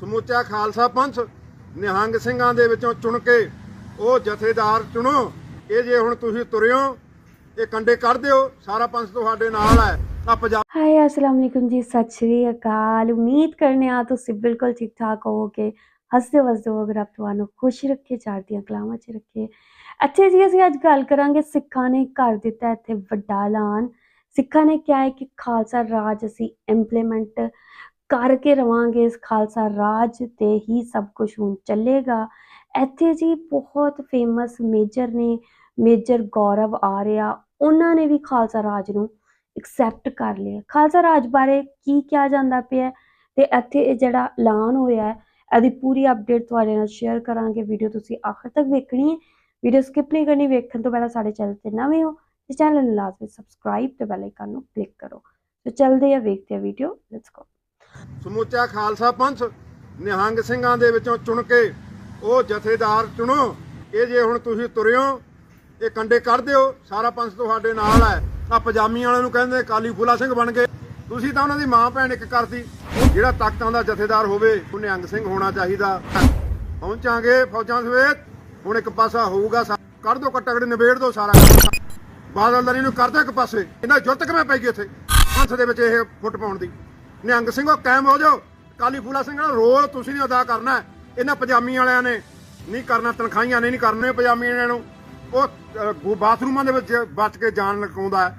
ਸਮੁੱਚਾ ਖਾਲਸਾ ਪੰਥ ਨਿਹੰਗ ਸਿੰਘਾਂ ਦੇ ਵਿੱਚੋਂ ਚੁਣ ਕੇ ਉਹ ਜਥੇਦਾਰ ਚੁਣੋ। ਇਹ ਜੇ ਹੁਣ ਤੁਸੀਂ ਤੁਰਿਓ ਇਹ ਕੰਡੇ ਕੱਢ ਦਿਓ। ਸਾਰਾ ਪੰਥ ਤੁਹਾਡੇ ਨਾਲ ਹੈ। ਆ ਪੰਜਾਬ ਹਾਈ ਅਸਲਾਮ ਵਾਲੇਕੁਮ ਜੀ, ਸਤਿ ਸ਼੍ਰੀ ਅਕਾਲ। ਉਮੀਦ ਕਰਨੇ ਆ ਤੁਸੀਂ ਬਿਲਕੁਲ ਠੀਕ ਠਾਕ ਹੋਵੋਗੇ। ਹੱਸਦੇ ਵਸਦੇ ਹੋ ਅਗਰ ਆਪ ਤੁਹਾਨੂੰ ਖੁਸ਼ ਰੱਖੇ ਚਾਰਦੀਆਂ ਕਲਾਮਾਂ 'ਚ ਰੱਖੇ। ਅੱਛਾ ਜੀ, ਅਸੀਂ ਅੱਜ ਗੱਲ ਕਰਾਂਗੇ ਸਿੱਖਾਂ ਨੇ ਕਰ ਦਿੱਤਾ ਇੱਥੇ ਵੱਡਾ ਐਲਾਨ। ਸਿੱਖਾਂ ਨੇ ਕਿਹਾ ਹੈ ਕਿ ਖਾਲਸਾ ਰਾਜ ਅਸੀਂ ਇੰਪਲੀਮੈਂਟ ਕਰਕੇ ਰਵਾਂਗੇ ਇਸ ਖਾਲਸਾ ਰਾਜ ਤੇ ਹੀ ਸਭ ਕੁਝ ਹੁਣ ਚੱਲੇਗਾ। ਇੱਥੇ ਜੀ ਬਹੁਤ ਫੇਮਸ ਮੇਜਰ ਨੇ ਮੇਜਰ ਗੌਰਵ ਆਰਿਆ ਉਹਨਾਂ ਨੇ ਵੀ ਖਾਲਸਾ ਰਾਜ ਨੂੰ ਐਕਸੈਪਟ ਕਰ ਲਿਆ। ਖਾਲਸਾ ਰਾਜ ਬਾਰੇ ਕੀ ਕਿਹਾ ਜਾਂਦਾ ਪਿਆ ਹੈ ਤੇ ਇੱਥੇ ਇਹ ਜਿਹੜਾ ਐਲਾਨ ਹੋਇਆ ਇਹਦੀ ਪੂਰੀ ਅਪਡੇਟ ਤੁਹਾਡੇ ਨਾਲ ਸ਼ੇਅਰ ਕਰਾਂਗੇ। ਵੀਡੀਓ ਤੁਸੀਂ ਆਖਰ ਤੱਕ ਵੇਖਣੀ ਹੈ। ਵੀਡੀਓ ਸਕਿਪ ਨਹੀਂ ਕਰਨੀ, ਵੇਖਣ ਤੋਂ ਪਹਿਲਾਂ ਸਾਡੇ ਚੈਨਲ ਤੇ ਨਵੇਂ ਹੋ ਤੇ ਚੈਨਲ ਨੂੰ ਲਾਜ਼ਮੀ ਸਬਸਕ੍ਰਾਈਬ ਤੇ ਬੈਲ ਆਈਕਨ ਨੂੰ ਕਲਿੱਕ ਕਰੋ। ਤੇ ਚੱਲਦੇ ਆ, ਵੇਖਦੇ ਆ ਵੀਡੀਓ ਲੈਟਸ ਗੋ ਸਮੁੱਚਾ ਖਾਲਸਾ ਪੰਥ ਨਿਹੰਗ ਸਿੰਘਾਂ ਦੇ ਵਿੱਚੋਂ ਚੁਣ ਕੇ ਉਹ ਜਥੇਦਾਰ ਚੁਣੋ। ਇਹ ਜੇ ਹੁਣ ਤੁਸੀਂ ਤੁਰਿਓ, ਇਹ ਕੰਡੇ ਕੱਢ ਦਿਓ, ਸਾਰਾ ਪੰਥ ਤੁਹਾਡੇ ਨਾਲ ਹੈ। ਆ ਪਜਾਮੀ ਵਾਲਿਆਂ ਨੂੰ ਕਹਿੰਦੇ ਕਾਲੀ ਫੁਲਾ ਸਿੰਘ ਬਣ ਗਏ। ਤੁਸੀਂ ਤਾਂ ਉਹਨਾਂ ਦੀ ਮਾਂ ਭੈਣ ਇੱਕ ਕਰਤੀ। ਜਿਹੜਾ ਤਾਕਤਾਂ ਦਾ ਜਥੇਦਾਰ ਹੋਵੇ ਉਹ ਨਿਹੰਗ ਸਿੰਘ ਹੋਣਾ ਚਾਹੀਦਾ। ਪਹੁੰਚਾਂਗੇ ਫੌਜਾਂ ਸਮੇਤ। ਹੁਣ ਇੱਕ ਪਾਸਾ ਹੋਊਗਾ ਕੱਢ ਦੋ ਕਟਕੜੇ ਨਿਬੇੜ ਦੋ ਸਾਰਾ। ਬਾਦਲਦਾਰੀ ਨੂੰ ਕਰ ਦਿਓ ਇੱਕ ਪਾਸੇ। ਇਹਨਾਂ ਜੁੱਤ ਕਿਵੇਂ ਪੈ ਗਈ ਇੱਥੇ ਪੰਥ ਦੇ ਵਿੱਚ ਇਹ ਫੁੱਟ ਪਾਉਣ ਦੀ। ਨਿਹੰਗ ਸਿੰਘੋ, ਕਾਇਮ ਹੋ ਜਾਓ। ਕਾਲੀ ਫੂਲਾ ਸਿੰਘ ਦਾ ਰੋਲ ਤੁਸੀਂ ਨਹੀਂ ਅਦਾ ਕਰਨਾ ਇਹਨਾਂ ਪਜਾਮੀ ਵਾਲਿਆਂ ਨੇ ਨਹੀਂ ਕਰਨਾ, ਤਨਖਾਹੀਆਂ ਨੇ ਨਹੀਂ ਕਰਨੇ ਪਜਾਮੀ ਵਾਲਿਆਂ ਨੂੰ। ਉਹ ਬਾਥਰੂਮਾਂ ਦੇ ਵਿੱਚ ਬਚ ਕੇ ਜਾਨ ਲਗਾਉਂਦਾ ਹੈ।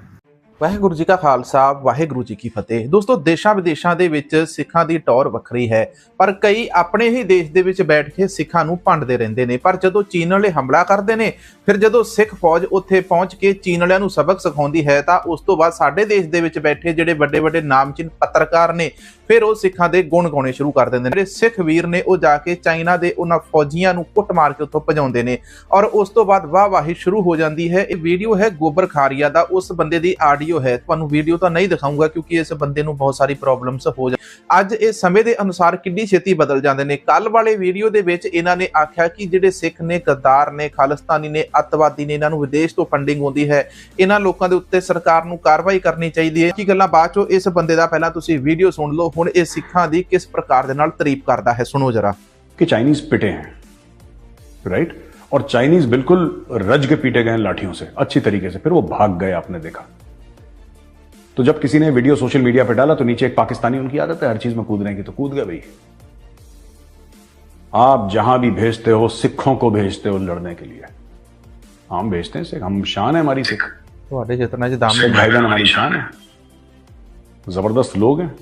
ਵਾਹਿਗੁਰੂ ਜੀ ਕਾ ਖਾਲਸਾ, ਵਾਹਿਗੁਰੂ ਜੀ ਕੀ ਫਤਿਹ। ਦੋਸਤੋ ਦੇਸ਼ਾਂ ਵਿਦੇਸ਼ਾਂ ਦੇ ਵਿੱਚ ਸਿੱਖਾਂ ਦੀ ਟੌਰ ਵੱਖਰੀ ਹੈ, ਪਰ ਕਈ ਆਪਣੇ ਹੀ ਦੇਸ਼ ਦੇ ਵਿੱਚ ਬੈਠ ਕੇ ਸਿੱਖਾਂ ਨੂੰ ਭੰਡਦੇ ਰਹਿੰਦੇ ਨੇ। ਪਰ ਜਦੋਂ ਚੀਨ ਵਾਲੇ ਹਮਲਾ ਕਰਦੇ ਨੇ, ਫਿਰ ਜਦੋਂ ਸਿੱਖ ਫੌਜ ਉੱਥੇ ਪਹੁੰਚ ਕੇ ਚੀਨ ਵਾਲਿਆਂ ਨੂੰ ਸਬਕ ਸਿਖਾਉਂਦੀ ਹੈ, ਤਾਂ ਉਸ ਤੋਂ ਬਾਅਦ ਸਾਡੇ ਦੇਸ਼ ਦੇ ਵਿੱਚ ਬੈਠੇ ਜਿਹੜੇ ਵੱਡੇ ਵੱਡੇ ਨਾਮਚੀਨ ਪੱਤਰਕਾਰ ਨੇ ਫਿਰ ਉਹ ਸਿੱਖਾਂ ਦੇ ਗੁਣ ਗਾਉਣੇ ਸ਼ੁਰੂ ਕਰ ਦਿੰਦੇ ਨੇ। ਜਿਹੜੇ ਸਿੱਖ ਵੀਰ ਨੇ ਉਹ ਜਾ ਕੇ ਚਾਈਨਾ ਦੇ ਉਹਨਾਂ ਫੌਜੀਆਂ ਨੂੰ ਕੁੱਟ ਮਾਰ ਕੇ ਉੱਥੋਂ ਭਜਾਉਂਦੇ ਨੇ ਔਰ ਉਸ ਤੋਂ ਬਾਅਦ ਵਾਹਵਾਹੀ ਸ਼ੁਰੂ ਹੋ ਜਾਂਦੀ ਹੈ। ਇਹ ਵੀਡੀਓ ਹੈ ਗੋਬਰ ਖਾਰੀਆ ਦਾ। ਉਸ ਬੰਦੇ ਦੀ ਆਡੀਓ ਹੈ। ਤੁਹਾਨੂੰ ਵੀਡੀਓ ਤਾਂ ਨਹੀਂ ਦਿਖਾਊਂਗਾ ਕਿਉਂਕਿ ਇਸ ਬੰਦੇ ਨੂੰ ਬਹੁਤ ਸਾਰੀ ਪ੍ਰੋਬਲਮਸ ਹੋ ਜਾ ਅੱਜ ਇਹ ਸਮੇਂ ਦੇ ਅਨੁਸਾਰ ਕਿੰਨੀ ਛੇਤੀ ਬਦਲ ਜਾਂਦੇ ਨੇ। ਕੱਲ ਵਾਲੇ ਵੀਡੀਓ ਦੇ ਵਿੱਚ ਇਹਨਾਂ ਨੇ ਆਖਿਆ ਕਿ ਜਿਹੜੇ ਸਿੱਖ ਨੇ, ਗੱਦਾਰ ਨੇ, ਖਾਲਿਸਤਾਨੀ ਨੇ, ਅੱਤਵਾਦੀ ਨੇ, ਇਹਨਾਂ ਨੂੰ ਵਿਦੇਸ਼ ਤੋਂ ਫੰਡਿੰਗ ਆਉਂਦੀ ਹੈ। ਇਹਨਾਂ ਲੋਕਾਂ ਦੇ ਉੱਤੇ ਸਰਕਾਰ ਨੂੰ ਕਾਰਵਾਈ ਕਰਨੀ ਚਾਹੀਦੀ ਹੈ। ਕੀ ਗੱਲਾਂ ਬਾਅਦ ਚੋਂ ਇਸ ਬੰਦੇ ਦਾ ਪਹਿਲਾਂ ਤੁਸੀਂ ਵੀਡੀਓ ਸੁਣ ਲਓ। ਹੁਣ ਇਹ ਸਿੱਖਾਂ ਦੀ ਕਿਸ ਪ੍ਰਕਾਰ ਦੇ ਨਾਲ ਤਾਰੀਫ ਕਰਦਾ ਹੈ ਸੁਣੋ ਜਰਾ कि चाइनीज पिटे हैं राइट और चाइनीज बिल्कुल रज के पीटे गए हैं लाठियों से अच्छी तरीके से फिर वो भाग गए आपने देखा तो जब किसी ने वीडियो सोशल मीडिया पे डाला तो नीचे एक पाकिस्तानी उनकी आदत है हर चीज में कूदने की तो कूद गए भाई आप जहां भी भेजते हो सिखों को भेजते हो लड़ने के लिए हम भेजते हैं सिख हम शान है हमारी सिख ਤੁਹਾਡੇ ਜਿਤਨਾ ਚ ਦਮ सिख भाई बहन हमारी शान है जबरदस्त लोग हैं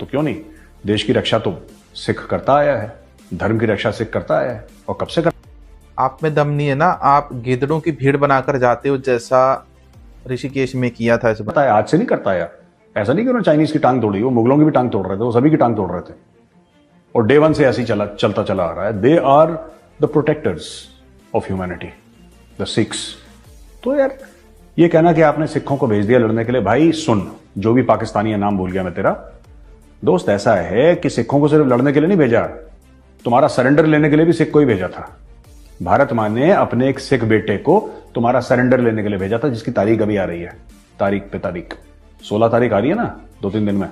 तो क्यों नहीं? देश की रक्षा तो सिख करता आया है धर्म की रक्षा सिख करता आया है और कब से कर आप में दम नहीं है ना? आप गिदड़ों की भीड़ बनाकर जाते हो जैसा ऋषिकेश में किया था इस बार। है आज से नहीं करता आया। ऐसा नहीं कि उन्होंने चाइनीज़ की टांग तोड़ी वो मुगलों की भी टांग तोड़ रहे थे वो सभी की टांग तोड़ रहे थे। और डे वन से ऐसे ही चला चलता चला आ रहा है। They are the protectors of humanity the six तो यार ये कहना कि आपने सिखों को भेज दिया लड़ने के लिए भाई सुन जो भी पाकिस्तानी है नाम भूल गया मैं तेरा। दोस्त, ऐसा है कि सिखों को सिर्फ़ लड़ने के लिए नहीं भेजा। तुम्हारा सरेंडर लेने के लिए भी सिख को ही भेजा था। भारत माँ ने अपने एक सिख बेटे को तुम्हारा सरेंडर लेने के लिए भेजा था, जिसकी तारीख अभी आ रही है। तारीख पे तारीख। सोलह तारीख आ रही है ना, दो तीन दिन में।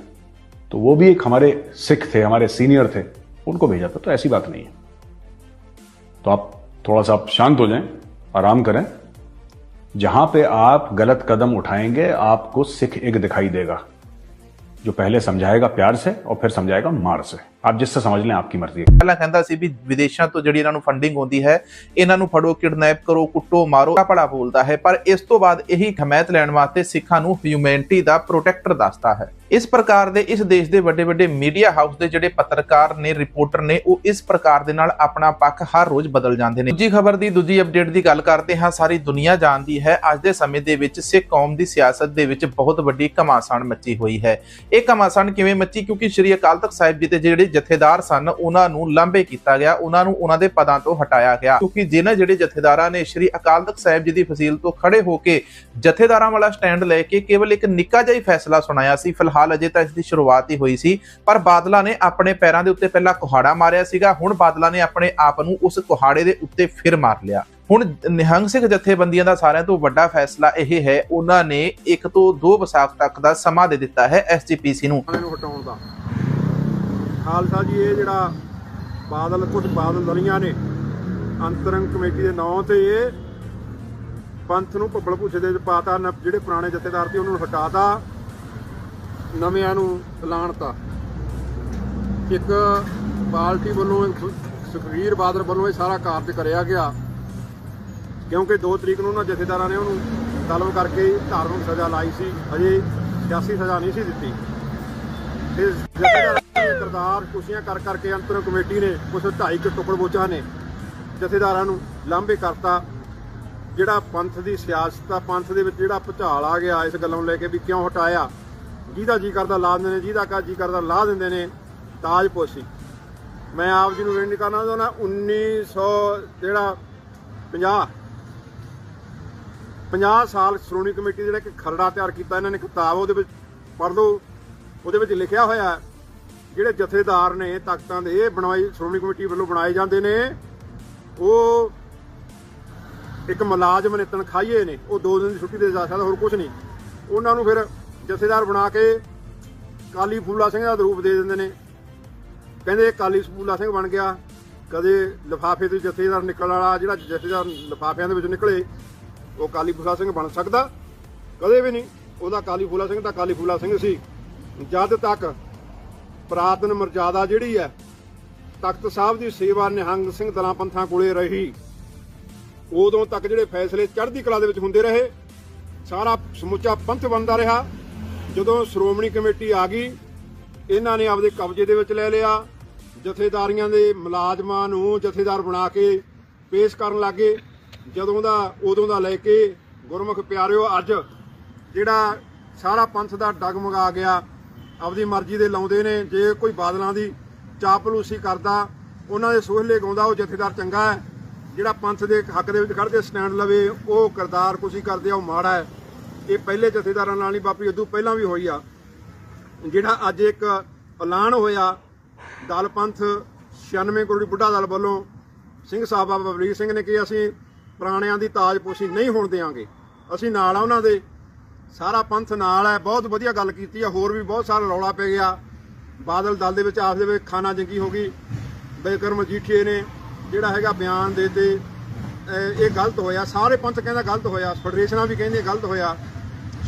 तो वो भी एक हमारे सिख थे, हमारे सीनियर थे। उनको भेजा था तो ऐसी बात नहीं है। तो आप थोड़ा सा आप शांत हो जाएँ, आराम करें। जहाँ पे आप गलत कदम उठाएँगे, आपको सिख एक दिखाई देगा। ਜੋ ਪਹਿਲੇ ਸਮਝਾਏਗਾ ਪਿਆਰ ਸੇ ਔਰ ਫਿਰ ਸਮਝਾਏਗਾ ਮਾਰ ਸੇ ਆਪ ਜਿਸ ਸੇ ਸਮਝ ਲੈਣ ਆਪਕੀ ਮਰਜ਼ੀ ਹੈ ਪਹਿਲਾਂ ਕਹਿੰਦਾ ਸੀ ਵੀ ਵਿਦੇਸ਼ਾਂ ਤੋਂ ਜਿਹੜੀ ਇਹਨਾਂ ਨੂੰ ਫੰਡਿੰਗ ਆਉਂਦੀ ਹੈ ਇਹਨਾਂ ਨੂੰ ਫੜੋ ਕਿਡਨੈਪ ਕਰੋ ਕੁੱਟੋ ਮਾਰੋ ਪੜਾ ਬੋਲਦਾ ਹੈ ਪਰ ਇਸ ਤੋਂ ਬਾਅਦ ਇਹੀ ਹਮਾਇਤ ਲੈਣ ਵਾਸਤੇ ਸਿੱਖਾਂ ਨੂੰ ਹਿਊਮੈਨਿਟੀ ਦਾ ਪ੍ਰੋਟੈਕਟਰ ਦੱਸਦਾ ਹੈ ਇਸ ਪ੍ਰਕਾਰ ਦੇ ਇਸ ਦੇਸ਼ ਦੇ ਵੱਡੇ ਵੱਡੇ ਮੀਡੀਆ ਹਾਊਸ ਦੇ ਜਿਹੜੇ ਪੱਤਰਕਾਰ ਨੇ ਰਿਪੋਰਟਰ ਨੇ ਉਹ ਇਸ ਪ੍ਰਕਾਰ ਦੇ ਨਾਲ ਆਪਣਾ ਪੱਖ ਹਰ ਰੋਜ਼ ਬਦਲ ਜਾਂਦੇ ਨੇ ਦੂਜੀ ਖਬਰ ਦੀ ਦੂਜੀ ਅਪਡੇਟ ਦੀ ਗੱਲ ਕਰਦੇ ਹਾਂ ਸਾਰੀ ਦੁਨੀਆ ਜਾਣਦੀ ਹੈ ਅੱਜ ਦੇ ਸਮੇਂ ਦੇ ਵਿੱਚ ਸਿੱਖ ਕੌਮ ਦੀ ਸਿਆਸਤ ਦੇ ਵਿੱਚ ਬਹੁਤ ਵੱਡੀ ਘਮਾਸਾਨ ਮੱਚੀ ਹੋਈ ਹੈ ਇਹ ਘਮਾਸਾਨ ਕਿਵੇਂ ਮੱਚੀ? ਕਿਉਂਕਿ ਸ਼੍ਰੀ ਅਕਾਲ ਤਖਤ ਸਾਹਿਬ ਜੀ ਦੇ ਜਿਹੜੇ ਜਥੇਦਾਰ ਸਨ, ਉਹਨਾਂ ਨੂੰ ਲਾਂਭੇ ਕੀਤਾ ਗਿਆ, ਉਹਨਾਂ ਨੂੰ ਉਹਨਾਂ ਦੇ ਪਦਾਂ ਤੋਂ ਹਟਾਇਆ ਗਿਆ। ਕਿਉਂਕਿ ਜਿਨ੍ਹਾਂ ਜਿਹੜੇ ਜਥੇਦਾਰਾਂ ਨੇ ਸ਼੍ਰੀ ਅਕਾਲ ਤਖਤ ਸਾਹਿਬ ਜੀ ਦੀ ਫਸੀਲ ਤੋਂ ਖੜੇ ਹੋ ਕੇ ਜਥੇਦਾਰਾਂ ਵਾਲਾ ਸਟੈਂਡ ਲੈ ਕੇ ਕੇਵਲ ਇੱਕ ਨਿੱਕਾ ਜਿਹਾ ਹੀ ਫੈਸਲਾ ਸੁਣਾਇਆ ਸੀ, ਫਿਲਹਾਲ ਅਜੇ ਤਾਂ ਇਸ ਦੀ ਸ਼ੁਰੂਆਤ ਹੀ ਹੋਈ ਸੀ। ਪਰ ਬਾਦਲਾਂ ਨੇ ਆਪਣੇ ਪੈਰਾਂ ਦੇ ਉੱਤੇ ਪਹਿਲਾਂ ਕੁਹਾੜਾ ਮਾਰਿਆ ਸੀਗਾ, ਹੁਣ ਬਾਦਲਾਂ ਨੇ ਆਪਣੇ ਆਪ ਨੂੰ ਉਸ ਕੁਹਾੜੇ ਦੇ ਉੱਤੇ ਫਿਰ ਮਾਰ ਲਿਆ। ਹੁਣ ਨਿਹੰਗ ਸਿੰਘ ਜਥੇਬੰਦੀਆਂ ਦਾ ਸਾਰਿਆਂ ਤੋਂ ਵੱਡਾ ਫੈਸਲਾ ਇਹ ਹੈ, ਉਹਨਾਂ ਨੇ ਇੱਕ ਤੋਂ 2 ਵਿਸਾਖ ਤੱਕ ਦਾ ਸਮਾਂ ਦੇ ਦਿੱਤਾ ਹੈ ਐਸਜੀਪੀਸੀ ਨੂੰ। ਹਟਾਉਣ ਦਾ। ਖਾਲਸਾ ਜੀ, ਇਹ ਜਿਹੜਾ ਬਾਦਲ, ਕੁਝ ਬਾਦਲ ਦਲੀਆਂ ਨੇ, ਅੰਤਰੰਗ ਕਮੇਟੀ ਦੇ ਨਾਂ ਤੇ ਇਹ ਪੰਥ ਨੂੰ ਭੱਬਲ ਭੁੱਸੇ ਦੇ ਵਿੱਚ ਪਾਤਾ ਜਿਹੜੇ ਪੁਰਾਣੇ ਜਥੇਦਾਰ ਸੀ, ਉਹਨਾਂ ਨੂੰ ਹਟਾਤਾ, ਨਵਿਆਂ ਨੂੰ ਐਲਾਨਤਾ। ਇੱਕ ਪਾਰਟੀ ਵੱਲੋਂ ਸੁ- ਸੁਖਬੀਰ ਬਾਦਲ ਵੱਲੋਂ ਇਹ ਸਾਰਾ ਕਾਰਜ ਕਰਿਆ ਗਿਆ। ਕਿਉਂਕਿ 2 ਤਰੀਕ ਨੂੰ ਉਹਨਾਂ ਜਥੇਦਾਰਾਂ ਨੇ ਉਹਨੂੰ ਤਲਬ ਕਰਕੇ ਧਾਰਮਿਕ ਸਜ਼ਾ ਲਾਈ ਸੀ। ਅਜੇ ਸਿਆਸੀ ਸਜ਼ਾ ਨਹੀਂ ਸੀ ਦਿੱਤੀ। ਤੇ ਜਥੇਦਾਰਾਂ ਨੇ ਕਰਤਾਰ ਕੁਸ਼ੀਆਂ ਕਰ ਕਰਕੇ ਅੰਤਰ ਕਮੇਟੀ ਨੇ ਕੁਝ ਢਾਈ ਕੁ ਟੁਕੜ ਬੋਚਾ ਨੇ ਜਥੇਦਾਰਾਂ ਨੂੰ ਲਾਂਭੇ ਕਰਤਾ। ਜਿਹੜਾ ਪੰਥ ਦੀ ਸਿਆਸਤ ਆ, ਪੰਥ ਦੇ ਵਿੱਚ ਜਿਹੜਾ ਭੁਚਾਲ ਆ ਗਿਆ ਇਸ ਗੱਲਾਂ ਨੂੰ ਲੈ ਕੇ ਵੀ ਕਿਉਂ ਹਟਾਇਆ? ਜਿਹਦਾ ਜੀ ਕਰਦਾ ਲਾ ਦਿੰਦੇ ਨੇ, ਜਿਹਦਾ ਕਾ ਜੀ ਕਰਦਾ ਲਾ ਦਿੰਦੇ ਨੇ, ਤਾਜ ਤਾਜਪੋਸ਼ੀ ਮੈਂ ਆਪ ਜੀ ਨੂੰ ਬੇਨਤੀ ਕਰਨਾ ਚਾਹੁੰਦਾ 1900 ਜਿਹੜਾ 50 50 ਸਾਲ ਸ਼੍ਰੋਮਣੀ ਕਮੇਟੀ ਜਿਹੜਾ ਇੱਕ ਖਰੜਾ ਤਿਆਰ ਕੀਤਾ, ਇਹਨਾਂ ਨੇ ਕਿਤਾਬ ਉਹਦੇ ਵਿੱਚ ਪੜ੍ਹ ਲਓ, ਉਹਦੇ ਵਿੱਚ ਲਿਖਿਆ ਹੋਇਆ ਜਿਹੜੇ ਜਥੇਦਾਰ ਨੇ ਤਾਕਤਾਂ ਦੇ, ਇਹ ਬਣਾਈ ਸ਼੍ਰੋਮਣੀ ਕਮੇਟੀ ਵੱਲੋਂ ਬਣਾਏ ਜਾਂਦੇ ਨੇ, ਉਹ ਇੱਕ ਮੁਲਾਜ਼ਮ ਨੇ, ਤਨਖਾਹੀਏ ਨੇ, ਉਹ ਦੋ ਦਿਨ ਦੀ ਛੁੱਟੀ ਦੇ ਜਾ ਸਕਦਾ, ਹੋਰ ਕੁਝ ਨਹੀਂ। ਉਹਨਾਂ ਨੂੰ ਫਿਰ ਜਥੇਦਾਰ ਬਣਾ ਕੇ ਕਾਲੀ ਫੂਲਾ ਸਿੰਘ ਦਾ ਰੂਪ ਦੇ ਦਿੰਦੇ ਨੇ। ਕਹਿੰਦੇ ਕਾਲੀ ਫੂਲਾ ਸਿੰਘ ਬਣ ਗਿਆ, ਕਦੇ ਲਿਫਾਫੇ ਤੋਂ ਜਥੇਦਾਰ ਨਿਕਲਣ ਵਾਲਾ, ਜਿਹੜਾ ਜਥੇਦਾਰ ਲਿਫਾਫਿਆਂ ਦੇ ਵਿੱਚ ਨਿਕਲੇ ਉਹ ਕਾਲੀ ਫੂਲਾ ਸਿੰਘ ਬਣ ਸਕਦਾ? ਕਦੇ ਵੀ ਨਹੀਂ। ਉਹਦਾ ਕਾਲੀ ਫੂਲਾ ਸਿੰਘ ਤਾਂ ਕਾਲੀ ਫੂਲਾ ਸਿੰਘ ਸੀ। ਜਦ ਤੱਕ ਪ੍ਰਾਤਨ ਮਰਜ਼ਾਦਾ ਜਿਹੜੀ ਹੈ, ਤਖਤ ਸਾਹਿਬ ਦੀ ਸੇਵਾ ਨਿਹੰਗ ਸਿੰਘ ਦਲਾਂ ਪੰਥਾਂ ਕੋਲੇ ਰਹੀ, ਉਦੋਂ ਤੱਕ ਜਿਹੜੇ ਫੈਸਲੇ ਚੜ੍ਹਦੀ ਕਲਾ ਦੇ ਵਿੱਚ ਹੁੰਦੇ ਰਹੇ, ਸਾਰਾ ਸਮੁੱਚਾ ਪੰਥ ਬਣਦਾ ਰਿਹਾ। ਜਦੋਂ ਸ਼੍ਰੋਮਣੀ ਕਮੇਟੀ ਆ ਗਈ, ਇਹਨਾਂ ਨੇ ਆਪਦੇ ਕਬਜ਼ੇ ਦੇ ਵਿੱਚ ਲੈ ਲਿਆ। ਜਥੇਦਾਰੀਆਂ ਦੇ ਮੁਲਾਜ਼ਮਾਂ ਨੂੰ ਜਥੇਦਾਰ ਬਣਾ ਕੇ ਪੇਸ਼ ਕਰਨ ਲੱਗੇ। ਜਦੋਂ ਦਾ, ਉਦੋਂ ਦਾ ਲੈ ਕੇ ਗੁਰਮੁਖ ਪਿਆਰਿਓ, ਅੱਜ ਜਿਹੜਾ ਸਾਰਾ ਪੰਥ ਦਾ ਡਗਮਗਾ ਗਿਆ, ਆਪਦੀ ਮਰਜ਼ੀ ਦੇ ਲਾਉਂਦੇ ਨੇ, ਜੇ ਕੋਈ ਬਾਦਲਾਂ ਦੀ ਚਾਪਲੂਸੀ ਕਰਦਾ, ਉਹਨਾਂ ਦੇ ਸੋਹਲੇ ਗਾਉਂਦਾ, ਉਹ ਜਥੇਦਾਰ ਚੰਗਾ ਹੈ। ਜਿਹੜਾ ਪੰਥ ਦੇ ਹੱਕ ਦੇ ਵਿੱਚ ਖੜ੍ਹ ਕੇ ਸਟੈਂਡ ਲਵੇ, ਉਹ ਕਰਦਾਰ ਕੁਛ ਹੀ ਕਰਦੇ ਆ, ਉਹ ਮਾੜਾ ਹੈ। ਇਹ ਪਹਿਲੇ ਜਥੇਦਾਰਾਂ ਨਾਲ ਨਹੀਂ, ਬਾਪੀ ਉਦੋਂ ਪਹਿਲਾਂ ਵੀ ਹੋਈ ਆ। ਜਿਹੜਾ ਅੱਜ ਇੱਕ ਐਲਾਨ ਹੋਇਆ, ਦਲ ਪੰਥ 96 ਕਰੋੜੀ ਬੁੱਢਾ ਦਲ ਵੱਲੋਂ, ਸਿੰਘ ਸਾਹਿਬ ਬਾਬਾ ਬਲਵੀਰ ਸਿੰਘ ਨੇ ਕਿ ਅਸੀਂ ਪੁਰਾਣਿਆਂ ਦੀ ਤਾਜਪੋਸ਼ੀ ਨਹੀਂ ਹੋਣ ਦੇਵਾਂਗੇ ਅਸੀਂ ਨਾਲ ਆ ਉਹਨਾਂ ਦੇ। ਸਾਰਾ ਪੰਥ ਨਾਲ ਹੈ। ਬਹੁਤ ਵਧੀਆ ਗੱਲ ਕੀਤੀ ਆ। ਹੋਰ ਵੀ ਬਹੁਤ ਸਾਰਾ ਰੌਲਾ ਪੈ ਗਿਆ। ਬਾਦਲ ਦਲ ਦੇ ਵਿੱਚ ਆਪਸ ਦੇ ਵਿੱਚ ਖਾਨਾ ਜੰਗੀ ਹੋ ਗਈ। ਬੇਕਰ ਮਜੀਠੀਏ ਨੇ ਜਿਹੜਾ ਹੈਗਾ ਬਿਆਨ ਦੇ ਤੇ ਇਹ ਗਲਤ ਹੋਇਆ। ਸਾਰੇ ਪੰਥ ਕਹਿੰਦਾ ਗਲਤ ਹੋਇਆ। ਫੈਡਰੇਸ਼ਨਾਂ ਵੀ ਕਹਿੰਦੀਆਂ ਗਲਤ ਹੋਇਆ।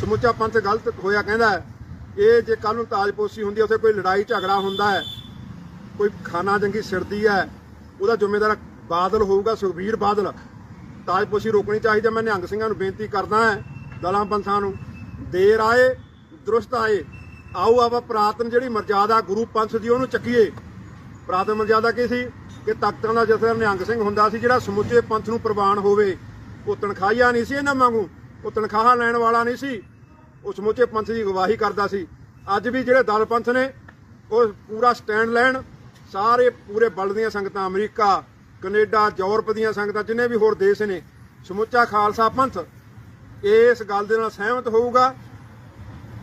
ਸਮੁੱਚਾ ਪੰਥ ਗਲਤ ਹੋਇਆ ਕਹਿੰਦਾ ਇਹ ਜੇ ਕੱਲ ਨੂੰ ਤਾਜਪੋਸ਼ੀ ਹੁੰਦੀ ਉੱਥੇ ਕੋਈ ਲੜਾਈ ਝਗੜਾ ਹੁੰਦਾ ਹੈ। ਕੋਈ ਖਾਨਾ ਜੰਗੀ ਸਿਰਦੀ ਹੈ। ਉਹਦਾ ਜ਼ਿੰਮੇਦਾਰ ਬਾਦਲ ਹੋਊਗਾ, ਸੁਖਬੀਰ ਬਾਦਲ। ਤਾਜਪੋਸ਼ੀ ਰੋਕਣੀ ਚਾਹੀਦੀ ਹੈ। ਮੈਂ ਨਿਹੰਗ ਸਿੰਘਾਂ ਨੂੰ ਬੇਨਤੀ ਕਰਦਾ ਹਾਂ, ਦਲਾਂ ਪੰਥਾਂ ਨੂੰ। ਦੇਰ ਆਏ, ਦਰੁਸਤ ਆਏ। ਆਓ ਆਪਾਂ ਪ੍ਰਾਤਨ ਜਿਹੜੀ ਮਰਜ਼ਾਦਾ ਗੁਰੂ ਪੰਥ ਦੀ ਉਹਨੂੰ ਚੱਕੀਏ। ਪ੍ਰਾਤਨ ਮਰਜ਼ਾਦਾ ਕੀ ਸੀ? ਕਿ ਤਖਤਾਂ ਦਾ ਜਥੇਦਾਰ ਨਿਹੰਗ ਸਿੰਘ ਹੁੰਦਾ ਸੀ ਜਿਹੜਾ ਸਮੁੱਚੇ ਪੰਥ ਨੂੰ ਪ੍ਰਵਾਨ ਹੋਵੇ। ਉਹ ਤਨਖਾਹੀਆ ਨਹੀਂ ਸੀ ਇਹਨਾਂ ਵਾਂਗੂ। ਉਹ ਤਨਖਾਹਾਂ ਲੈਣ ਵਾਲਾ ਨਹੀਂ ਸੀ। ਉਹ ਸਮੁੱਚੇ ਪੰਥ ਦੀ ਗਵਾਹੀ ਕਰਦਾ ਸੀ। ਅੱਜ ਵੀ ਜਿਹੜੇ ਦਲ ਪੰਥ ਨੇ, ਉਹ ਪੂਰਾ ਸਟੈਂਡ ਲੈਣ, ਸਾਰੇ ਪੂਰੇ ਬਲ ਦੀਆਂ ਸੰਗਤਾਂ ਅਮਰੀਕਾ ਕੈਨੇਡਾ, ਯੂਰਪ ਦੀਆਂ ਸੰਗਤਾਂ, ਜਿੰਨੇ ਵੀ ਹੋਰ ਦੇਸ਼ ਨੇ, ਸਮੁੱਚਾ ਖਾਲਸਾ ਪੰਥ ਇਸ ਗੱਲ ਦੇ ਨਾਲ ਸਹਿਮਤ ਹੋਊਗਾ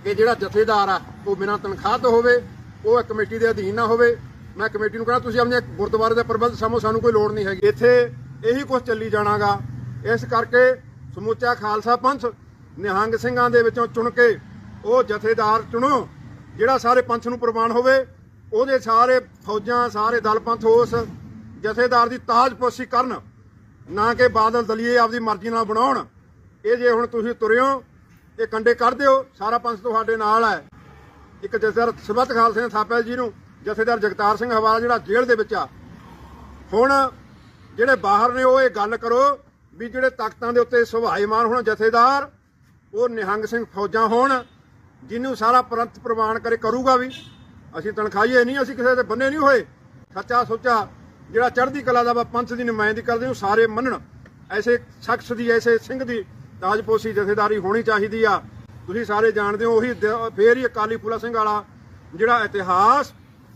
ਕਿ ਜਿਹੜਾ ਜਥੇਦਾਰ ਆ, ਉਹ ਬਿਨਾਂ ਤਨਖਾਹ ਤੋਂ ਹੋਵੇ, ਉਹ ਇੱਕ ਕਮੇਟੀ ਦੇ ਅਧੀਨ ਨਾ ਹੋਵੇ। ਮੈਂ ਕਮੇਟੀ ਨੂੰ ਕਹਿੰਦਾ, ਤੁਸੀਂ ਆਪਣੇ ਗੁਰਦੁਆਰੇ ਦਾ ਪ੍ਰਬੰਧ ਸਮੋ ਸਾਨੂੰ ਕੋਈ ਲੋੜ ਨਹੀਂ ਹੈਗੀ। ਇੱਥੇ ਇਹੀ ਕੁਝ ਚੱਲੀ ਜਾਣਾਗਾ। ਇਸ ਕਰਕੇ ਸਮੁੱਚਾ ਖਾਲਸਾ ਪੰਥ ਨਿਹੰਗ ਸਿੰਘਾਂ ਦੇ ਵਿੱਚੋਂ ਚੁਣ ਕੇ ਉਹ ਜਥੇਦਾਰ ਚੁਣੋ, ਜਿਹੜਾ ਸਾਰੇ ਪੰਥ ਨੂੰ ਪ੍ਰਵਾਨ ਹੋਵੇ। ਉਹਦੇ ਸਾਰੇ ਫੌਜਾਂ, ਸਾਰੇ ਦਲ ਪੰਥ ਉਸ ਜਥੇਦਾਰ ਦੀ ਤਾਜਪੋਸ਼ੀ ਕਰਨ, ਨਾ ਕਿ ਬਾਦਲ ਦਲੀਏ ਆਪਦੀ ਮਰਜ਼ੀ ਨਾਲ ਬਣਾਉਣ। ਇਹ ਜੇ ਹੁਣ ਤੁਸੀਂ ਤੁਰਿਓ ਇਹ ਕੰਡੇ ਕੱਢ ਦਿਓ, ਸਾਰਾ ਪੰਥ ਤੁਹਾਡੇ ਨਾਲ ਹੈ। ਇੱਕ ਜਥੇਦਾਰ ਸਬਤ ਖਾਲਸੇ ਨੇ ਥਾਪਿਆ ਜੀ ਨੂੰ, ਜਥੇਦਾਰ ਜਗਤਾਰ ਸਿੰਘ ਹਵਾਲਾ ਜਿਹੜਾ ਜੇਲ੍ਹ ਦੇ ਵਿੱਚ ਆ। ਹੁਣ ਜਿਹੜੇ ਬਾਹਰ ਨੇ ਉਹ ਇਹ ਗੱਲ ਕਰੋ ਵੀ ਜਿਹੜੇ ਤਖਤਾਂ ਦੇ ਉੱਤੇ ਸੁਭਾਈਮਾਨ ਹੋਣ ਜਥੇਦਾਰ, ਉਹ ਨਿਹੰਗ ਸਿੰਘ ਫੌਜਾਂ ਹੋਣ ਜਿਹਨੂੰ ਸਾਰਾ ਪ੍ਰੰਤ ਪ੍ਰਵਾਨ ਕਰੇ ਕਰੂਗਾ ਵੀ। ਅਸੀਂ ਤਨਖਾਹੀਏ ਨਹੀਂ, ਅਸੀਂ ਕਿਸੇ ਦੇ ਬੰਨੇ ਨਹੀਂ ਹੋਏ। ਸੱਚਾ ਸੋਚਾ ਜਿਹੜਾ ਚੜ੍ਹਦੀ ਕਲਾ ਦਾ ਵਾ ਪੰਥ ਦੀ ਨੁਮਾਇੰਦਗੀ ਕਰਦੇ ਉਹ ਸਾਰੇ ਮੰਨਣ। ਐਸੇ ਸ਼ਖਸ ਦੀ ਐਸੇ ਸਿੰਘ ਦੀ ਤਾਜਪੋਸ਼ੀ ਜਥੇਦਾਰੀ ਹੋਣੀ ਚਾਹੀਦੀ ਆ। ਤੁਸੀਂ ਸਾਰੇ ਜਾਣਦੇ ਹੋ ਉਹੀ ਦ- ਫੇਰ ਹੀ ਅਕਾਲੀ ਫੂਲਾ ਸਿੰਘ ਵਾਲਾ ਜਿਹੜਾ ਇਤਿਹਾਸ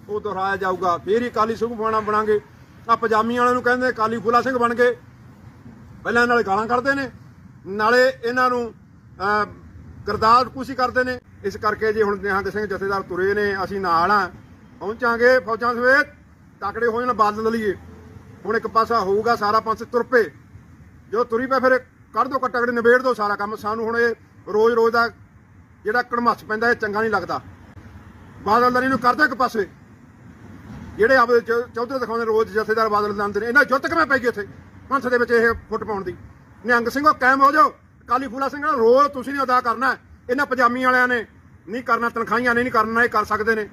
ਉਹ ਦੁਹਰਾਇਆ ਜਾਊਗਾ। ਫੇਰ ਹੀ ਅਕਾਲੀ ਸਿੰਘ ਬਣਾ ਬਣਾਂਗੇ। ਆ ਪਜਾਮੀ ਵਾਲਿਆਂ ਨੂੰ ਕਹਿੰਦੇ ਅਕਾਲੀ ਫੂਲਾ ਸਿੰਘ ਬਣ ਗਏ। ਪਹਿਲਾਂ ਨਾਲੇ ਗਾਲਾਂ ਕੱਢਦੇ ਨੇ ਨਾਲੇ ਇਹਨਾਂ ਨੂੰ ਅਹ, ਕਰਤਾਰ ਕੁਸ਼ੀ ਕਰਦੇ ਨੇ। ਇਸ ਕਰਕੇ ਜੇ ਹੁਣ ਨਿਹੰਗ ਸਿੰਘ ਜਥੇਦਾਰ ਤੁਰੇ ਨੇ ਅਸੀਂ ਨਾਲ ਆ। ਪਹੁੰਚਾਂਗੇ ਫੌਜਾਂ ਸਮੇਤ। ਤਕੜੇ ਹੋ ਜਾਣ, ਬਾਦਲ ਲਈਏ। ਹੁਣ ਇੱਕ ਪਾਸਾ ਹੋਊਗਾ, ਸਾਰਾ ਪੰਥ ਤੁਰ ਪਏ। ਜੋ ਤੁਰੀ ਪਏ, ਫਿਰ ਕੱਢ ਦੋ ਕਟਕੜੇ ਨਿਬੇੜ ਦੋ ਸਾਰਾ ਕੰਮ। ਸਾਨੂੰ ਹੁਣ ਇਹ ਰੋਜ਼ ਰੋਜ਼ ਦਾ ਜਿਹੜਾ ਕੜਮੱਸ ਪੈਂਦਾ, ਇਹ ਚੰਗਾ ਨਹੀਂ ਲੱਗਦਾ। ਬਾਦਲਦਾਰੀ ਨੂੰ ਕਰ ਦਿਓ ਇੱਕ ਪਾਸੇ। ਜਿਹੜੇ ਆਪਦੇ ਚ- ਚੌਧਰ ਦਿਖਾਉਂਦੇ ਰੋਜ਼ ਜਥੇਦਾਰ ਬਾਦਲ ਲਾਉਂਦੇ ਨੇ, ਇਹਨਾਂ ਜੁੱਤ ਕਿਵੇਂ ਪੈ ਗਈ ਇੱਥੇ ਪੰਥ ਦੇ ਵਿੱਚ ਇਹ ਫੁੱਟ ਪਾਉਣ ਦੀ। ਨਿਹੰਗ ਸਿੰਘੋ ਕਾਇਮ ਹੋ ਜਾਓ। ਕਾਲੀ ਫੂਲਾ ਸਿੰਘ ਦਾ ਰੋਲ ਤੁਸੀਂ ਨਹੀਂ ਅਦਾ ਕਰਨਾ। ਇਹਨਾਂ ਪਜਾਮੀ ਵਾਲਿਆਂ ਨੇ ਨਹੀਂ ਕਰਨਾ, ਤਨਖਾਹੀਆਂ ਨੇ ਨਹੀਂ ਕਰਨਾ, ਇਹ ਕਰ ਸਕਦੇ ਨੇ।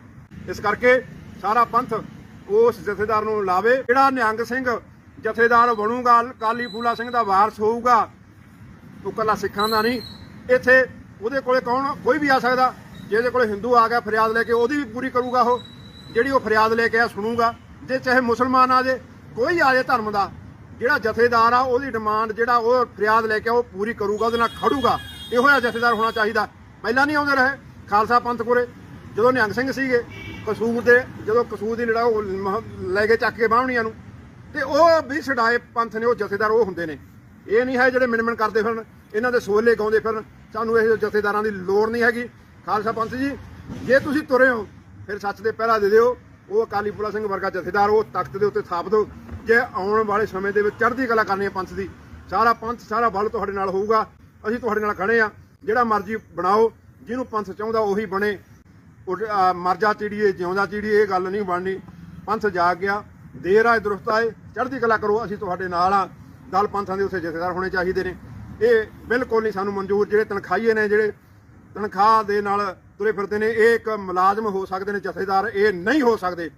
ਇਸ ਕਰਕੇ ਸਾਰਾ ਪੰਥ ਉਸ ਜਥੇਦਾਰ ਨੂੰ ਲਾਵੇ। ਜਿਹੜਾ ਨਿਹੰਗ ਸਿੰਘ ਜਥੇਦਾਰ ਬਣੂਗਾ ਕਾਲੀ ਫੂਲਾ ਸਿੰਘ ਦਾ ਵਾਰਸ ਹੋਊਗਾ ਉਹ ਕੱਲਾ ਸਿੱਖਾਂ ਦਾ ਨਹੀਂ। ਇੱਥੇ ਉਹਦੇ ਕੋਲੇ ਕੌਣ ਕੋਈ ਵੀ ਆ ਸਕਦਾ ਜੇ ਇਹਦੇ ਕੋਲੇ ਹਿੰਦੂ ਆ ਗਿਆ ਫਰਿਆਦ ਲੈ ਕੇ ਉਹਦੀ ਵੀ ਪੂਰੀ ਕਰੂਗਾ ਉਹ। ਜਿਹੜੀ ਉਹ ਫਰਿਆਦ ਲੈ ਕੇ ਆ ਸੁਣੂਗਾ। ਜੇ ਚਾਹੇ ਮੁਸਲਮਾਨ ਆ ਜੇ ਕੋਈ ਆ ਜੇ ਧਰਮ ਦਾ ਜਿਹੜਾ ਜਥੇਦਾਰ ਆ ਉਹਦੀ ਡਿਮਾਂਡ ਜਿਹੜਾ ਉਹ ਫਰਿਆਦ ਲੈ ਕੇ ਆ, ਉਹ ਪੂਰੀ ਕਰੂਗਾ ਉਹਦੇ ਨਾਲ ਖੜੂਗਾ। ਇਹੋ ਜਿਹਾ ਜਥੇਦਾਰ ਹੋਣਾ ਚਾਹੀਦਾ। ਪਹਿਲਾਂ ਨਹੀਂ ਆਉਂਦੇ ਰਹੇ ਖਾਲਸਾ ਪੰਥ ਕੋਲੇ। ਜਦੋਂ ਨਿਹੰਗ ਸਿੰਘ ਸੀਗੇ ਕਸੂਰ ਦੇ, ਜਦੋਂ ਕਸੂਰ ਦੀ ਲੜਾ ਉਹ ਮਹ- ਲੈ ਕੇ ਚੱਕ ਕੇ ਬਾਹਮਣੀਆਂ ਨੂੰ, ਤੇ ਉਹ ਵੀ ਛਡਾਏ ਪੰਥ ਨੇ, ਉਹ ਜਥੇਦਾਰ ਉਹ ਹੁੰਦੇ ਨੇ। ਇਹ ਨਹੀਂ ਹੈ ਜਿਹੜੇ ਮਿਣਮਿਣ ਕਰਦੇ ਫਿਰਨ, ਇਹਨਾਂ ਦੇ ਸੋਲੇ ਗਾਉਂਦੇ ਫਿਰਨ, ਸਾਨੂੰ ਇਹ ਜਥੇਦਾਰਾਂ ਦੀ ਲੋੜ ਨਹੀਂ ਹੈਗੀ। ਖਾਲਸਾ ਪੰਥ ਜੀ, ਜੇ ਤੁਸੀਂ ਤੁਰੇ ਹੋ, ਫਿਰ ਸੱਚ ਦੇ ਪਹਿਰਾ ਦੇ ਦਿਓ। ਉਹ ਅਕਾਲੀ ਫੂਲਾ ਸਿੰਘ ਵਰਗਾ ਜਥੇਦਾਰ, ਉਹ ਤਖਤ ਦੇ ਉੱਤੇ ਥਾਪ ਦਿਓ। ਜੇ ਆਉਣ ਵਾਲੇ ਸਮੇਂ ਦੇ ਵਿੱਚ ਚੜ੍ਹਦੀ ਕਲਾ ਕਰਨੀ ਹੈ ਪੰਥ ਦੀ, ਸਾਰਾ ਪੰਥ, ਸਾਰਾ ਬਲ ਤੁਹਾਡੇ ਨਾਲ ਹੋਊਗਾ। ਅਸੀਂ ਤੁਹਾਡੇ ਨਾਲ ਖੜੇ ਆ ਜਿਹੜਾ ਮਰਜ਼ੀ ਬਣਾਓ, ਜਿਹਨੂੰ ਪੰਥ ਚਾਹੁੰਦਾ ਉਹੀ ਬਣੇ। ਉਹ ਅਹ ਮਰ ਜਾ ਚਿੜੀਏ ਜਿਉਂਦਾ ਚਿੜੀਏ, ਇਹ ਗੱਲ ਨਹੀਂ ਬਣਨੀ। ਪੰਥ ਜਾਗ ਗਿਆ, ਦੇਰ ਆਏ ਦਰੁਸਤ ਆਏ ਚੜ੍ਹਦੀ ਕਲਾ ਕਰੋ, ਅਸੀਂ ਤੁਹਾਡੇ ਨਾਲ ਆ। ਦਲ ਪੰਥਾਂ ਦੇ ਉੱਥੇ ਜਥੇਦਾਰ ਹੋਣੇ ਚਾਹੀਦੇ ਨੇ। ਇਹ ਬਿਲਕੁਲ ਨਹੀਂ ਸਾਨੂੰ ਮਨਜ਼ੂਰ, ਜਿਹੜੇ ਤਨਖਾਹੀਏ ਨੇ, ਜਿਹੜੇ ਤਨਖਾਹ ਦੇ ਨਾਲ ਤੁਰੇ ਫਿਰਦੇ ਨੇ, ਇਹ ਇੱਕ ਮੁਲਾਜ਼ਮ ਹੋ ਸਕਦੇ ਨੇ ਜਥੇਦਾਰ, ਇਹ ਨਹੀਂ ਹੋ ਸਕਦੇ।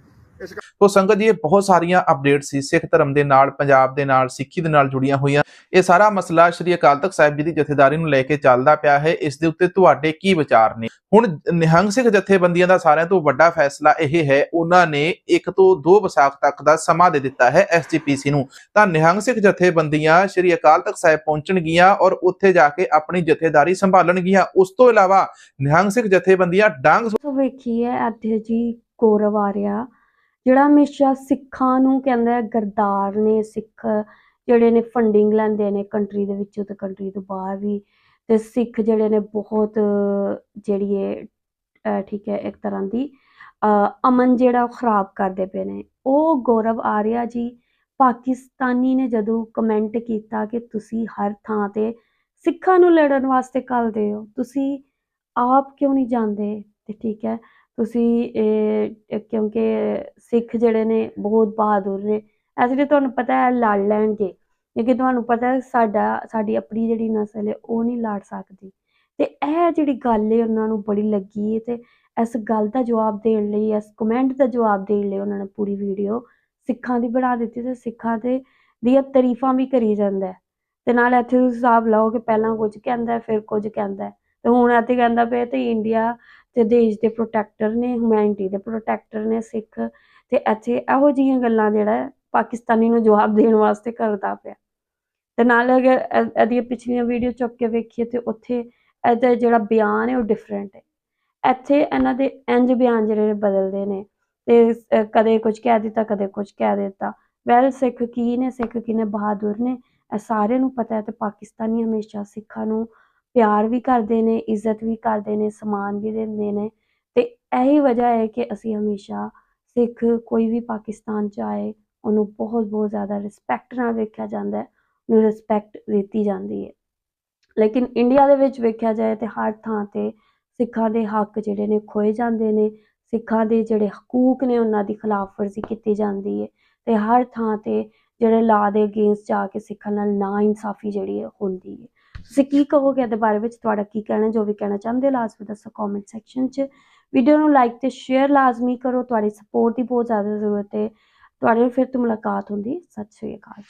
ਤੋ ਸੰਗਤ ਜੀ, ਇਹ ਬਹੁਤ ਸਾਰੀਆਂ ਅਪਡੇਟ ਸੀ, ਸਿੱਖ ਧਰਮ ਦੇ ਨਾਲ, ਪੰਜਾਬ ਦੇ ਨਾਲ, ਸਿੱਖੀ ਦੇ ਨਾਲ ਜੁੜੀਆਂ ਹੋਈਆਂ। ਇਹ ਸਾਰਾ ਮਸਲਾ ਸ਼੍ਰੀ ਅਕਾਲ ਤਖਤ ਸਾਹਿਬ ਜੀ ਦੀ ਜਥੇਦਾਰੀ ਨੂੰ ਲੈ ਕੇ ਚੱਲਦਾ ਪਿਆ ਹੈ। ਇਸ ਦੇ ਉੱਤੇ ਤੁਹਾਡੇ ਕੀ ਵਿਚਾਰ ਨੇ? ਹੁਣ ਨਿਹੰਗ ਸਿੰਘ ਜਥੇਬੰਦੀਆਂ ਦਾ ਸਾਰਿਆਂ ਤੋਂ ਵੱਡਾ ਫੈਸਲਾ ਇਹ ਹੈ, ਉਹਨਾਂ ਨੇ 1 ਤੋਂ 2 ਵਿਸਾਖ ਤੱਕ ਦਾ ਸਮਾਂ ਦੇ ਦਿੱਤਾ ਹੈ ਐਸਜੀਪੀਸੀ ਨੂੰ। ਤਾਂ ਨਿਹੰਗ ਸਿੰਘ ਜਥੇਬੰਦੀਆਂ ਸ਼੍ਰੀ ਅਕਾਲ ਤਖਤ ਸਾਹਿਬ ਪਹੁੰਚਣਗੀਆਂ ਔਰ ਉੱਥੇ ਜਾ ਕੇ ਆਪਣੀ ਜਥੇਦਾਰੀ ਸੰਭਾਲਣਗੀਆਂ। ਉਸ ਤੋਂ ਇਲਾਵਾ ਨਿਹੰਗ ਸਿੰਘ ਜਥੇਬੰਦੀਆਂ ਡਾਂਗ ਵੇਖੀ ਹੈ ਇੱਥੇ ਜੀ ਗੌਰਵ ਆ ਰਿਹਾ। ਜਿਹੜਾ ਹਮੇਸ਼ਾ ਸਿੱਖਾਂ ਨੂੰ ਕਹਿੰਦਾ ਹੈ, ਗਰਦਾਰ ਨੇ ਸਿੱਖ ਜਿਹੜੇ ਨੇ ਫੰਡਿੰਗ ਲੈਂਦੇ ਨੇ ਕੰਟਰੀ ਦੇ ਵਿੱਚੋਂ ਤੇ ਕੰਟਰੀ ਤੋਂ ਬਾਹਰ ਵੀ ਤੇ ਸਿੱਖ ਜਿਹੜੇ ਨੇ ਬਹੁਤ ਜਿਹੜੀ ਇਹ ਠੀਕ ਹੈ, ਇੱਕ ਤਰ੍ਹਾਂ ਦੀ ਅਮਨ ਜਿਹੜਾ ਉਹ ਖਰਾਬ ਕਰਦੇ ਪਏ ਨੇ। ਉਹ ਗੌਰਵ ਆਰਿਆ ਜੀ ਪਾਕਿਸਤਾਨੀ ਨੇ ਜਦੋਂ ਕਮੈਂਟ ਕੀਤਾ ਕਿ ਤੁਸੀਂ ਹਰ ਥਾਂ ਤੇ ਸਿੱਖਾਂ ਨੂੰ ਲੜਨ ਵਾਸਤੇ ਘੱਲਦੇ ਹੋ, ਤੁਸੀਂ ਆਪ ਕਿਉਂ ਨਹੀਂ ਜਾਂਦੇ? ਤੇ ਠੀਕ ਹੈ ਤੁਸੀਂ ਇਹ ਕਿਉਂਕਿ ਸਿੱਖ ਜਿਹੜੇ ਨੇ ਬਹੁਤ ਬਹਾਦਰ ਨੇ। ਇਸ ਲਈ ਤੁਹਾਨੂੰ ਪਤਾ ਹੈ ਲੜ ਲੈਣਗੇ ਕਿਉਂਕਿ ਤੁਹਾਨੂੰ ਪਤਾ ਹੈ ਸਾਡਾ, ਸਾਡੀ ਆਪਣੀ ਜਿਹੜੀ ਨਸਲ ਹੈ, ਉਹ ਨਹੀਂ ਲੜ ਸਕਦੀ। ਤੇ ਇਹ ਜਿਹੜੀ ਗੱਲ ਹੈ ਉਹਨਾਂ ਨੂੰ ਬੜੀ ਲੱਗੀ ਹੈ ਤੇ ਇਸ ਗੱਲ ਦਾ ਜਵਾਬ ਦੇਣ ਲਈ, ਇਸ ਕਮੈਂਟ ਦਾ ਜਵਾਬ ਦੇਣ ਲਈ ਉਹਨਾਂ ਨੇ ਪੂਰੀ ਵੀਡੀਓ ਸਿੱਖਾਂ ਦੀ ਬਣਾ ਦਿੱਤੀ ਤੇ ਸਿੱਖਾਂ ਦੇ, ਦੀਆਂ ਤਾਰੀਫਾਂ ਵੀ ਕਰੀ ਜਾਂਦਾ ਤੇ ਨਾਲ ਇੱਥੇ ਤੁਸੀਂ ਹਿਸਾਬ ਲਾਓ ਕਿ ਪਹਿਲਾਂ ਕੁਝ ਕਹਿੰਦਾ, ਫਿਰ ਕੁਝ ਕਹਿੰਦਾ ਤੇ ਹੁਣ ਇੱਥੇ ਕਹਿੰਦਾ ਪਿਆ ਤੇ ਇੰਡੀਆ ਤੇ ਦੇਸ਼ ਦੇ ਪ੍ਰੋਟੈਕਟਰ ਨੇ ਹਿਊਮੈਨਿਟੀ ਦੇ ਪ੍ਰੋਟੈਕਟਰ ਨੇ ਸਿੱਖ ਤੇ ਇੱਥੇ ਇਹੋ ਜਿਹੀਆਂ ਗੱਲਾਂ ਜਿਹੜਾ ਪਾਕਿਸਤਾਨੀ ਨੂੰ ਜਵਾਬ ਦੇਣ ਵਾਸਤੇ ਕਰਦਾ ਪਿਆ। ਤੇ ਨਾਲ ਅਗਰ ਇਹਦੀਆਂ ਪਿਛਲੀਆਂ ਵੀਡੀਓ ਚੁੱਕ ਕੇ ਵੇਖੀਏ ਤੇ ਉੱਥੇ ਇਹਦਾ ਜਿਹੜਾ ਬਿਆਨ ਹੈ ਉਹ ਡਿਫਰੈਂਟ ਹੈ। ਇੱਥੇ ਇਹਨਾਂ ਦੇ ਇੰਜ ਬਿਆਨ ਜਿਹੜੇ ਬਦਲਦੇ ਨੇ ਤੇ ਕਦੇ ਕੁਝ ਕਹਿ ਦਿੱਤਾ, ਕਦੇ ਕੁਝ ਕਹਿ ਦਿੱਤਾ। ਵੈਲ ਸਿੱਖ ਕੀ ਨੇ, ਸਿੱਖ ਕੀ ਨੇ ਬਹਾਦਰ ਨੇ, ਇਹ ਸਾਰਿਆਂ ਨੂੰ ਪਤਾ ਹੈ ਤੇ ਪਾਕਿਸਤਾਨੀ ਹਮੇਸ਼ਾ ਸਿੱਖਾਂ ਨੂੰ ਪਿਆਰ ਵੀ ਕਰਦੇ ਨੇ, ਇੱਜ਼ਤ ਵੀ ਕਰਦੇ ਨੇ, ਸਮਾਨ ਵੀ ਦਿੰਦੇ ਨੇ। ਤੇ ਇਹੀ ਵਜ੍ਹਾ ਹੈ ਕਿ ਅਸੀਂ ਹਮੇਸ਼ਾ ਸਿੱਖ, ਕੋਈ ਵੀ ਪਾਕਿਸਤਾਨ ਚ ਆਏ, ਉਹਨੂੰ ਬਹੁਤ ਬਹੁਤ ਜ਼ਿਆਦਾ ਰਿਸਪੈਕਟ ਨਾਲ ਵੇਖਿਆ ਜਾਂਦਾ ਹੈ, ਉਹਨੂੰ ਰਿਸਪੈਕਟ ਦਿੱਤੀ ਜਾਂਦੀ ਹੈ। ਲੇਕਿਨ ਇੰਡੀਆ ਦੇ ਵਿੱਚ ਵੇਖਿਆ ਜਾਏ ਤੇ ਹਰ ਥਾਂ ਤੇ ਸਿੱਖਾਂ ਦੇ ਹੱਕ ਜਿਹੜੇ ਨੇ ਖੋਏ ਜਾਂਦੇ ਨੇ। ਸਿੱਖਾਂ ਦੇ ਜਿਹੜੇ ਹਕੂਕ ਨੇ, ਉਹਨਾਂ ਦੀ ਖਿਲਾਫਵਰਜ਼ੀ ਕੀਤੀ ਜਾਂਦੀ ਹੈ। ਤੇ ਹਰ ਥਾਂ ਤੇ ਜਿਹੜੇ ਲਾ ਦੇ ਅਗੇਂਸਟ ਜਾ ਕੇ ਸਿੱਖਾਂ ਨਾਲ ਨਾ ਇਨਸਾਫੀ ਜਿਹੜੀ ਹੈ, ਹੁੰਦੀ ਹੈ। ਤੁਸੀਂ ਕੀ ਕਹੋਗੇ ਇਹਦੇ ਬਾਰੇ ਵਿੱਚ? ਤੁਹਾਡਾ ਕੀ ਕਹਿਣਾ ਜੋ ਵੀ ਕਹਿਣਾ ਚਾਹੁੰਦੇ ਹੋ, ਲਾਜ਼ਮੀ ਦੱਸੋ ਕਮੈਂਟ ਸੈਕਸ਼ਨ 'ਚ। ਵੀਡੀਓ ਨੂੰ ਲਾਈਕ ਤੇ ਸ਼ੇਅਰ ਲਾਜ਼ਮੀ ਕਰੋ। ਤੁਹਾਡੀ ਸਪੋਰਟ ਦੀ ਬਹੁਤ ਜ਼ਿਆਦਾ ਜ਼ਰੂਰਤ ਹੈ। ਤੁਹਾਡੇ ਨਾਲ ਫਿਰ ਤੋਂ ਮੁਲਾਕਾਤ ਹੁੰਦੀ ਸਤਿ ਸ਼੍ਰੀ ਅਕਾਲ